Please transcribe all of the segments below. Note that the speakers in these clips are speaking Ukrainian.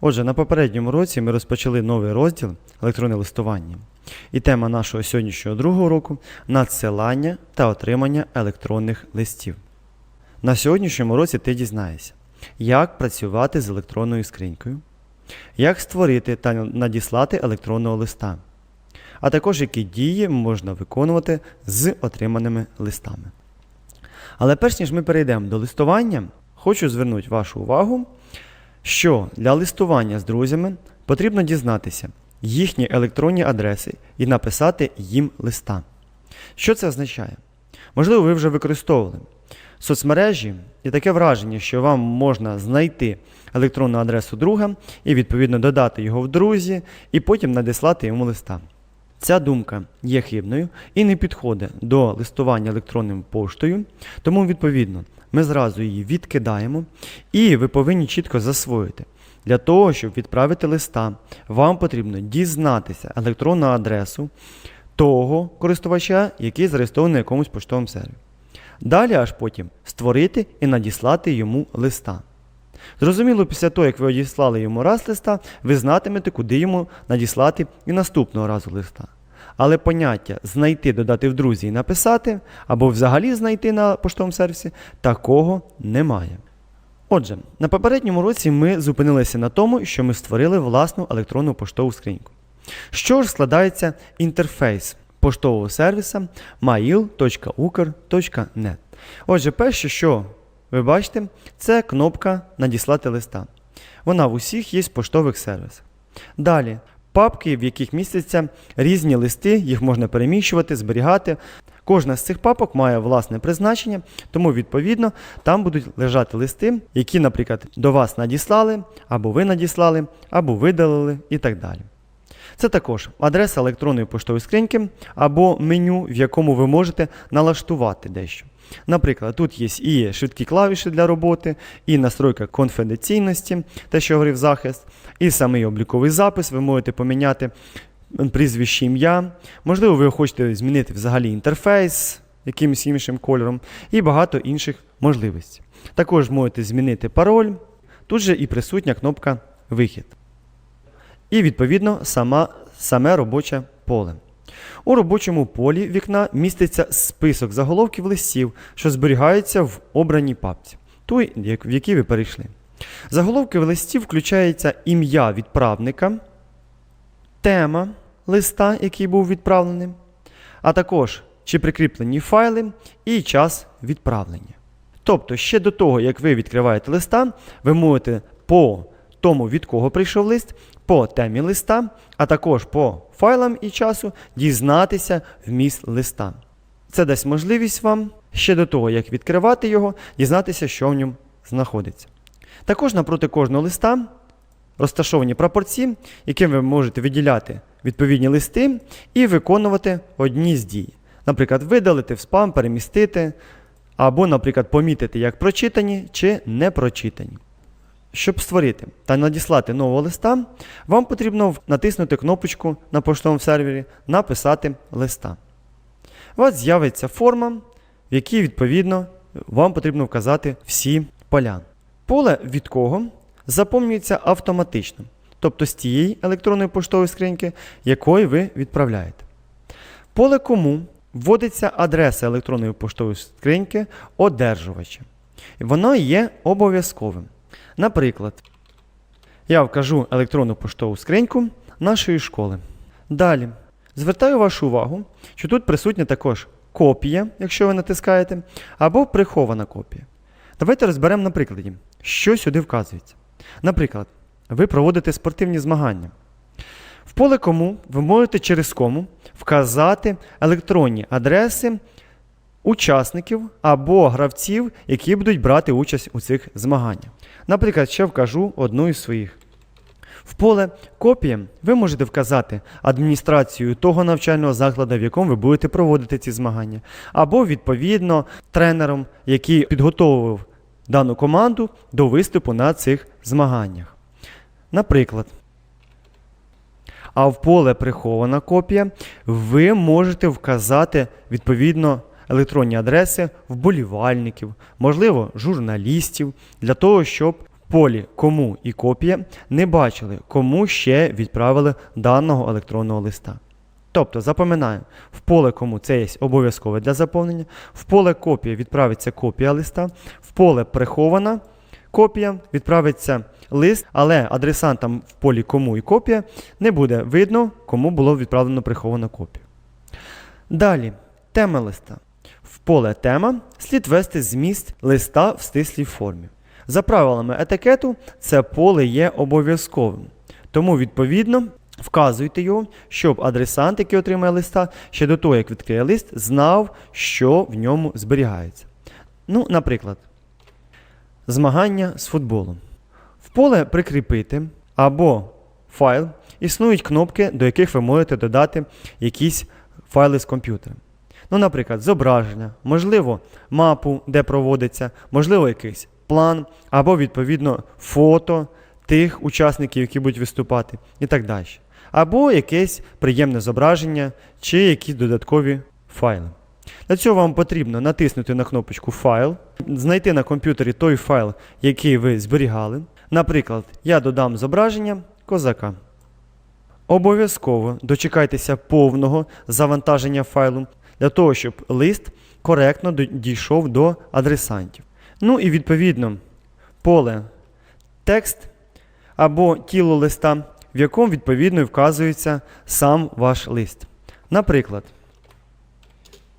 Отже, на попередньому році ми розпочали новий розділ електронне листування. І тема нашого сьогоднішнього другого уроку надсилання та отримання електронних листів. На сьогоднішньому році ти дізнаєшся, як працювати з електронною скринькою, як створити та надіслати електронного листа, а також які дії можна виконувати з отриманими листами. Але перш ніж ми перейдемо до листування, хочу звернути вашу увагу, що для листування з друзями потрібно дізнатися їхні електронні адреси і написати їм листа. Що це означає? Можливо, ви вже використовували соцмережі і таке враження, що вам можна знайти електронну адресу друга і відповідно додати його в друзі, і потім надіслати йому листа. Ця думка є хибною і не підходить до листування електронною поштою, тому, відповідно, ми зразу її відкидаємо, і ви повинні чітко засвоїти. Для того, щоб відправити листа, вам потрібно дізнатися електронну адресу того користувача, який зареєстрований на якомусь поштовому сервері. Далі аж потім створити і надіслати йому листа. Зрозуміло, після того, як ви одіслали йому раз листа, ви знатимете, куди йому надіслати і наступного разу листа. Але поняття знайти, додати в друзі і написати, або взагалі знайти на поштовому сервісі, такого немає. Отже, на попередньому році ми зупинилися на тому, що ми створили власну електронну поштову скриньку. Що ж складається інтерфейс поштового сервіса mail.ukr.net. Отже, перше, що ви бачите, це кнопка Надіслати листа. Вона в усіх є поштових сервісах. Далі, папки, в яких містяться різні листи, їх можна переміщувати, зберігати. Кожна з цих папок має власне призначення, тому, відповідно, там будуть лежати листи, які, наприклад, до вас надіслали, або ви надіслали, або видалили і так далі. Це також адреса електронної поштової скриньки або меню, в якому ви можете налаштувати дещо. Наприклад, тут є і швидкі клавіші для роботи, і настройка конфіденційності, те, що говорив захист, і самий обліковий запис. Ви можете поміняти прізвище ім'я. Можливо, ви хочете змінити взагалі інтерфейс якимось іншим кольором, і багато інших можливостей. Також можете змінити пароль. Тут же і присутня кнопка Вихід. І, відповідно, сама, саме робоче поле. У робочому полі вікна міститься список заголовків листів, що зберігаються в обраній папці, той, в якій ви перейшли. Заголовки в листі включається ім'я відправника, тема листа, який був відправлений, а також чи прикріплені файли і час відправлення. Тобто, ще до того, як ви відкриваєте листа, ви можете по тому, від кого прийшов лист, по темі листа, а також по файлам і часу дізнатися вміст листа. Це дасть можливість вам ще до того, як відкривати його, дізнатися, що в ньому знаходиться. Також напроти кожного листа розташовані прапорці, яким ви можете виділяти відповідні листи і виконувати одні з дій. Наприклад, видалити в спам, перемістити, або, наприклад, помітити як прочитані чи не прочитані. Щоб створити та надіслати нового листа, вам потрібно натиснути кнопочку на поштовому сервері Написати листа. У вас з'явиться форма, в якій, відповідно, вам потрібно вказати всі поля. Поле від кого заповнюється автоматично, тобто з тієї електронної поштової скриньки, якої ви відправляєте. Поле кому вводиться адреса електронної поштової скриньки одержувача. Воно є обов'язковим. Наприклад, я вкажу електронну поштову скриньку нашої школи. Далі. Звертаю вашу увагу, що тут присутня також копія, якщо ви натискаєте, або прихована копія. Давайте розберемо на прикладі, що сюди вказується. Наприклад, ви проводите спортивні змагання. В поле кому ви можете через кому вказати електронні адреси учасників або гравців, які будуть брати участь у цих змаганнях. Наприклад, ще вкажу одну із своїх. В поле копія ви можете вказати адміністрацію того навчального закладу, в якому ви будете проводити ці змагання, або відповідно тренером, який підготовив дану команду до виступу на цих змаганнях. Наприклад, а в поле прихована копія ви можете вказати відповідно електронні адреси вболівальників, можливо, журналістів, для того, щоб в полі кому і копія не бачили, кому ще відправили даного електронного листа. Тобто запам'ятаємо, в поле кому це є обов'язкове для заповнення, в поле копія відправиться копія листа, в поле прихована копія відправиться лист, але адресантам в полі кому і копія не буде видно, кому було відправлено приховану копію. Далі, тема листа. Поле тема слід ввести зміст листа в стислій формі. За правилами етикету, це поле є обов'язковим. Тому, відповідно, вказуйте його, щоб адресант, який отримає листа, ще до того, як відкриє лист, знав, що в ньому зберігається. Ну, наприклад, змагання з футболом. В поле прикріпити або файл існують кнопки, до яких ви можете додати якісь файли з комп'ютера. Ну, наприклад, зображення, можливо, мапу, де проводиться, можливо, якийсь план, або, відповідно, фото тих учасників, які будуть виступати, і так далі. Або якесь приємне зображення чи якісь додаткові файли. Для цього вам потрібно натиснути на кнопочку Файл, знайти на комп'ютері той файл, який ви зберігали. Наприклад, я додам зображення козака. Обов'язково дочекайтеся повного завантаження файлу для того, щоб лист коректно дійшов до адресантів. Ну і відповідно поле текст або тіло листа, в якому відповідно вказується сам ваш лист. Наприклад,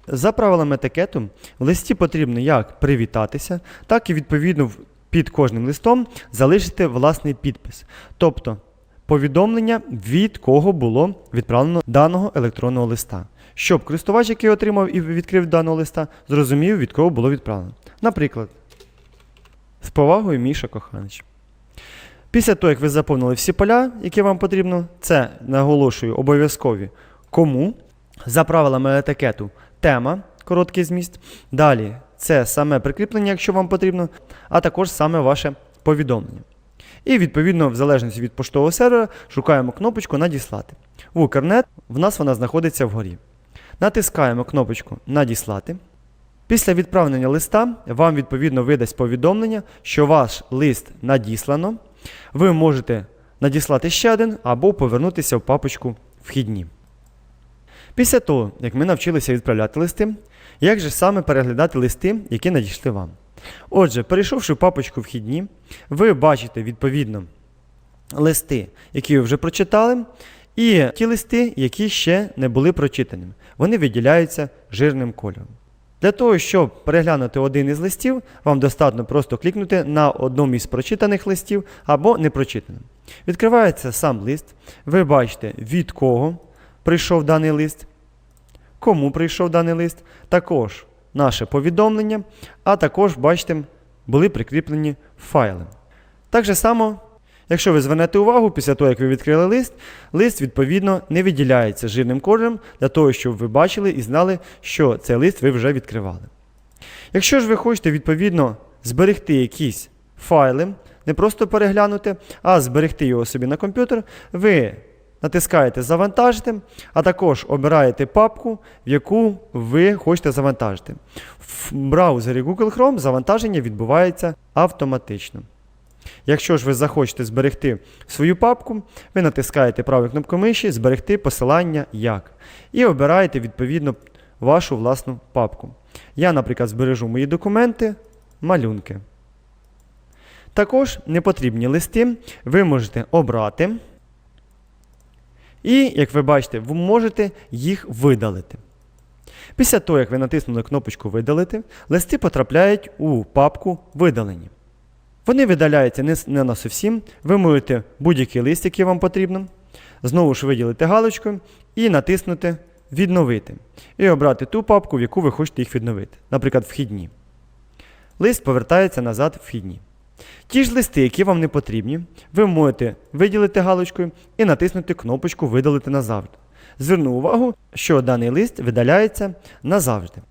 за правилами етикету, в листі потрібно як привітатися, так і відповідно під кожним листом залишити власний підпис. Тобто повідомлення, від кого було відправлено даного електронного листа. Щоб користувач, який отримав і відкрив даного листа, зрозумів, від кого було відправлено. Наприклад, з повагою Міша Коханич. Після того, як ви заповнили всі поля, які вам потрібно, це наголошую обов'язкові кому. За правилами етикету тема, короткий зміст. Далі це саме прикріплення, якщо вам потрібно, а також саме ваше повідомлення. І відповідно, в залежності від поштового сервера, шукаємо кнопочку Надіслати. В Укрнет в нас вона знаходиться вгорі. Натискаємо кнопочку Надіслати. Після відправлення листа вам відповідно видасть повідомлення, що ваш лист надіслано. Ви можете надіслати ще один або повернутися в папочку Вхідні. Після того, як ми навчилися відправляти листи, як же саме переглядати листи, які надійшли вам? Отже, перейшовши в папочку Вхідні, ви бачите відповідно листи, які ви вже прочитали, і ті листи, які ще не були прочитаними. Вони виділяються жирним кольором. Для того, щоб переглянути один із листів, вам достатньо просто клікнути на одному із прочитаних листів або непрочитаним. Відкривається сам лист, ви бачите, від кого прийшов даний лист, кому прийшов даний лист, також наше повідомлення, а також, бачите, були прикріплені файли. Так же само, якщо ви звернете увагу, після того, як ви відкрили лист, лист, відповідно, не виділяється жирним кольором для того, щоб ви бачили і знали, що цей лист ви вже відкривали. Якщо ж ви хочете, відповідно, зберегти якісь файли, не просто переглянути, а зберегти його собі на комп'ютер, ви натискаєте Завантажити, а також обираєте папку, в яку ви хочете завантажити. В браузері Google Chrome завантаження відбувається автоматично. Якщо ж ви захочете зберегти свою папку, ви натискаєте правою кнопкою миші Зберегти посилання як. І обираєте відповідно вашу власну папку. Я, наприклад, збережу мої документи, малюнки. Також непотрібні листи ви можете обрати. І, як ви бачите, ви можете їх видалити. Після того, як ви натиснули кнопочку Видалити, листи потрапляють у папку Видалені. Вони видаляються не, не на зовсім. Ви можете будь-який лист, який вам потрібно, знову ж виділити галочкою і натиснути Відновити. І обрати ту папку, в яку ви хочете їх відновити. Наприклад, вхідні. Лист повертається назад вхідні. Ті ж листи, які вам не потрібні, ви можете виділити галочкою і натиснути кнопочку Видалити назавжди. Зверну увагу, що даний лист видаляється назавжди.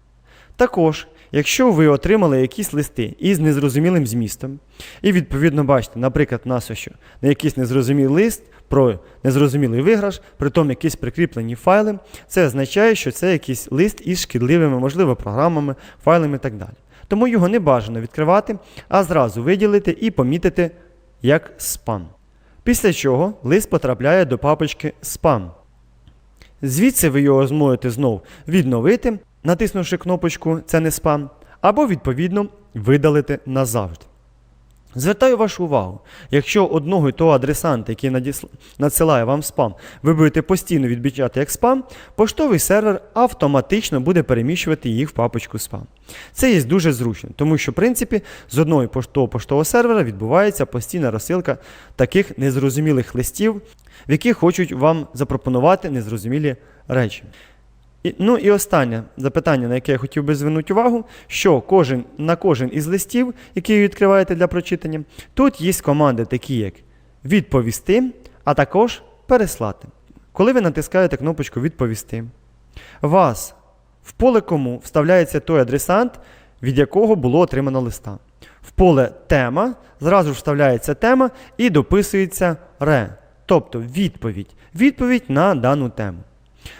Також, якщо ви отримали якісь листи із незрозумілим змістом, і відповідно бачите, наприклад, нас що на якийсь незрозумілий лист про незрозумілий виграш, при тому якісь прикріплені файли, це означає, що це якийсь лист із шкідливими, можливо, програмами, файлами і так далі. Тому його не бажано відкривати, а зразу виділити і помітити як спам. Після чого лист потрапляє до папочки спам. Звідси ви його зможете знов відновити, натиснувши кнопочку Це не спам, або відповідно видалити назавжди. Звертаю вашу увагу, якщо одного і того адресанта, який надісл- надсилає вам спам, ви будете постійно відмічати як спам, поштовий сервер автоматично буде переміщувати їх в папочку спам. Це є дуже зручно, тому що, в принципі, з одного поштового поштового сервера відбувається постійна розсилка таких незрозумілих листів, в яких хочуть вам запропонувати незрозумілі речі. І, ну і останнє запитання, на яке я хотів би звернути увагу, що кожен, на кожен із листів, які ви відкриваєте для прочитання, тут є команди, такі як відповісти, а також переслати. Коли ви натискаєте кнопочку Відповісти, вас в поле кому вставляється той адресант, від якого було отримано листа. В поле тема зразу вставляється тема і дописується ре, тобто відповідь. Відповідь на дану тему.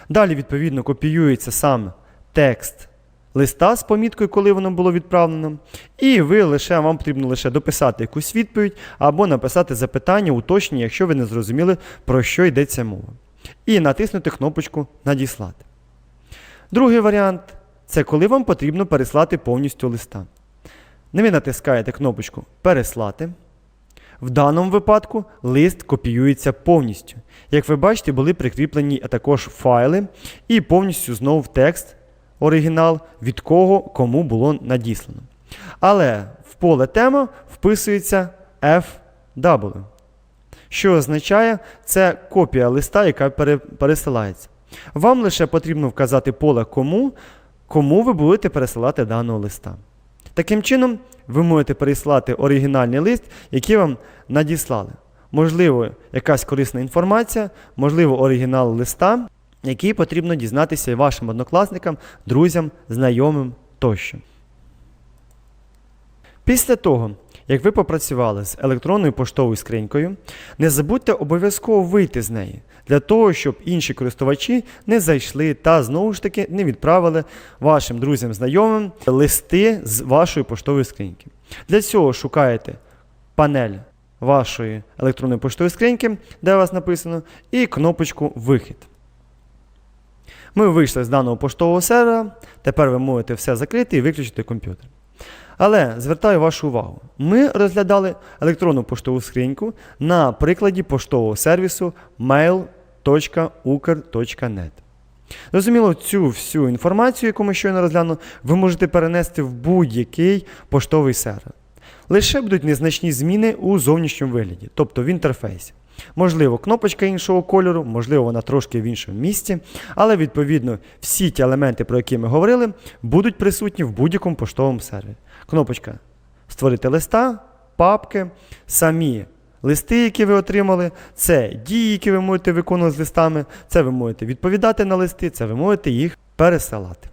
Далі, відповідно, копіюється сам текст листа з поміткою, коли воно було відправлено. І ви лише вам потрібно лише дописати якусь відповідь або написати запитання, уточнення, якщо ви не зрозуміли, про що йдеться мова. І натиснути кнопочку Надіслати. Другий варіант це коли вам потрібно переслати повністю листа. Не ви натискаєте кнопочку Переслати. В даному випадку лист копіюється повністю. Як ви бачите, були прикріплені також файли і повністю знову текст оригінал, від кого кому було надіслано. Але в поле тема вписується FW, що означає, це копія листа, яка пересилається. Вам лише потрібно вказати поле кому, кому ви будете пересилати даного листа. Таким чином, ви можете переслати оригінальний лист, який вам надіслали. Можливо, якась корисна інформація, можливо, оригінал листа, який потрібно дізнатися вашим однокласникам, друзям, знайомим тощо. Після того, як ви попрацювали з електронною поштовою скринькою, не забудьте обов'язково вийти з неї для того, щоб інші користувачі не зайшли та знову ж таки не відправили вашим друзям знайомим листи з вашої поштової скриньки. Для цього шукаєте панель вашої електронної поштової скриньки, де у вас написано, і кнопочку Вихід. Ми вийшли з даного поштового сервера. Тепер ви можете все закрити і виключити комп'ютер. Але звертаю вашу увагу, ми розглядали електронну поштову скриньку на прикладі поштового сервісу mail.ukr.net. Зрозуміло, цю всю інформацію, яку ми щойно розглянули, ви можете перенести в будь-який поштовий сервер. Лише будуть незначні зміни у зовнішньому вигляді, тобто в інтерфейсі. Можливо, кнопочка іншого кольору, можливо, вона трошки в іншому місці, але відповідно всі ті елементи, про які ми говорили, будуть присутні в будь-якому поштовому сервері. Кнопочка Створити листа, папки, самі листи, які ви отримали, це дії, які ви можете виконувати з листами, це ви можете відповідати на листи, це ви можете їх пересилати.